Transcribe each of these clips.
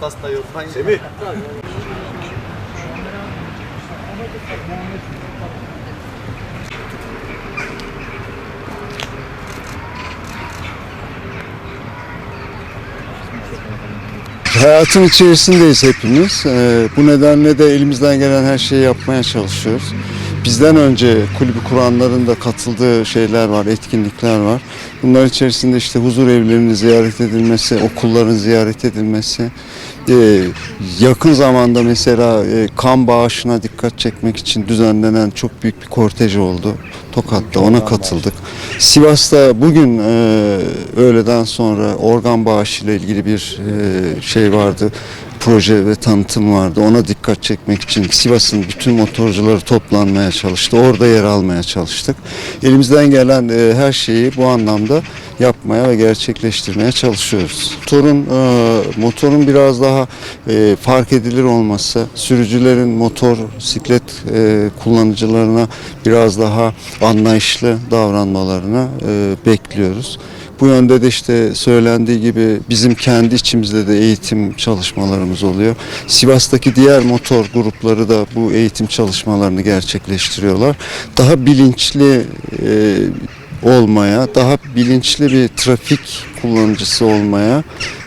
pasta yormayın. Semih. Hayatın içerisindeyiz hepimiz. Ee, bu nedenle de elimizden gelen her şeyi yapmaya çalışıyoruz. Bizden önce kulübü kuranların da katıldığı şeyler var, etkinlikler var. Bunlar içerisinde işte huzur evlerinin ziyaret edilmesi, okulların ziyaret edilmesi, ee, yakın zamanda mesela e, kan bağışına dikkat çekmek için düzenlenen çok büyük bir kortej oldu. Tokat'ta ona katıldık. Sivas'ta bugün e, öğleden sonra organ bağışı ile ilgili bir e, şey vardı. Proje ve tanıtım vardı. Ona dikkat çekmek için Sivas'ın bütün motorcuları toplanmaya çalıştı. Orada yer almaya çalıştık. Elimizden gelen e, her şeyi bu anlamda yapmaya ve gerçekleştirmeye çalışıyoruz. Motorun e, motorun biraz daha e, fark edilir olması, sürücülerin motor siklet e, kullanıcılarına biraz daha anlayışlı davranmalarını e, bekliyoruz. Bu yönde de işte söylendiği gibi bizim kendi içimizde de eğitim çalışmalarımız oluyor. Sivas'taki diğer motor grupları da bu eğitim çalışmalarını gerçekleştiriyorlar. Daha bilinçli e, olmaya, daha bilinçli bir trafik kullanıcısı olmaya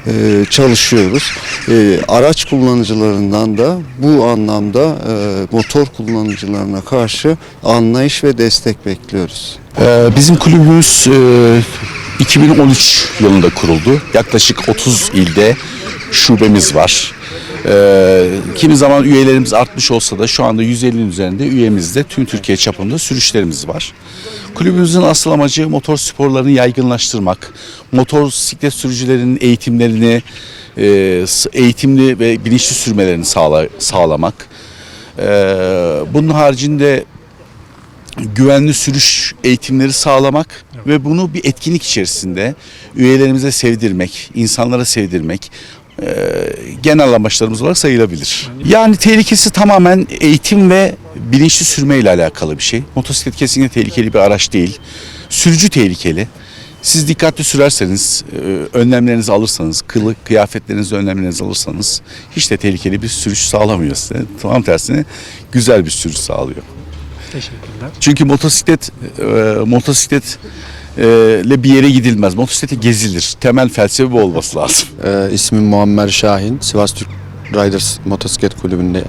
e, çalışıyoruz. E, araç kullanıcılarından da bu anlamda e, motor kullanıcılarına karşı anlayış ve destek bekliyoruz. Ee, Bizim kulübümüz e, 2013 yılında kuruldu. Yaklaşık 30 ilde şubemiz var. Ee, kimi zaman üyelerimiz artmış olsa da şu anda 150'nin üzerinde üyemizde tüm Türkiye çapında sürüşlerimiz var. Kulübümüzün asıl amacı motor sporlarını yaygınlaştırmak, motor siklet sürücülerinin eğitimlerini, e, eğitimli ve bilinçli sürmelerini sağla, sağlamak. Ee, bunun haricinde güvenli sürüş eğitimleri sağlamak ve bunu bir etkinlik içerisinde üyelerimize sevdirmek, insanlara sevdirmek e, genel amaçlarımız olarak sayılabilir. Yani tehlikesi tamamen eğitim ve bilinçli sürme ile alakalı bir şey. Motosiklet kesinlikle tehlikeli bir araç değil. Sürücü tehlikeli. Siz dikkatli sürerseniz, e, önlemlerinizi alırsanız, kılık kıyafetlerinizi önlemlerinizi alırsanız hiç de tehlikeli bir sürüş sağlamıyor size. Tam tersine güzel bir sürüş sağlıyor. Teşekkürler. Çünkü motosiklet e, motosiklet e, ile bir yere gidilmez. Motosiklete gezilir. Temel felsefe bu olması lazım. Ee, ismim Muammer Şahin. Sivas Türk Riders Motosiklet Kulübü'ndeyim.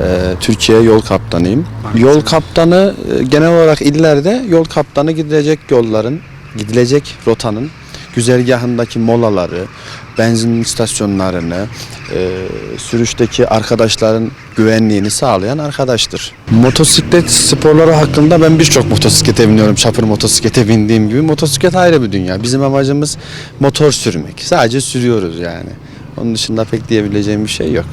Ee, Türkiye yol kaptanıyım. Yol kaptanı e, genel olarak illerde yol kaptanı gidilecek yolların, gidilecek rotanın güzergahındaki molaları, benzin istasyonlarını, e, sürüşteki arkadaşların güvenliğini sağlayan arkadaştır. Motosiklet sporları hakkında ben birçok motosiklete biniyorum. Çapır motosiklete bindiğim gibi. Motosiklet ayrı bir dünya. Bizim amacımız motor sürmek. Sadece sürüyoruz yani. Onun dışında pek diyebileceğim bir şey yok.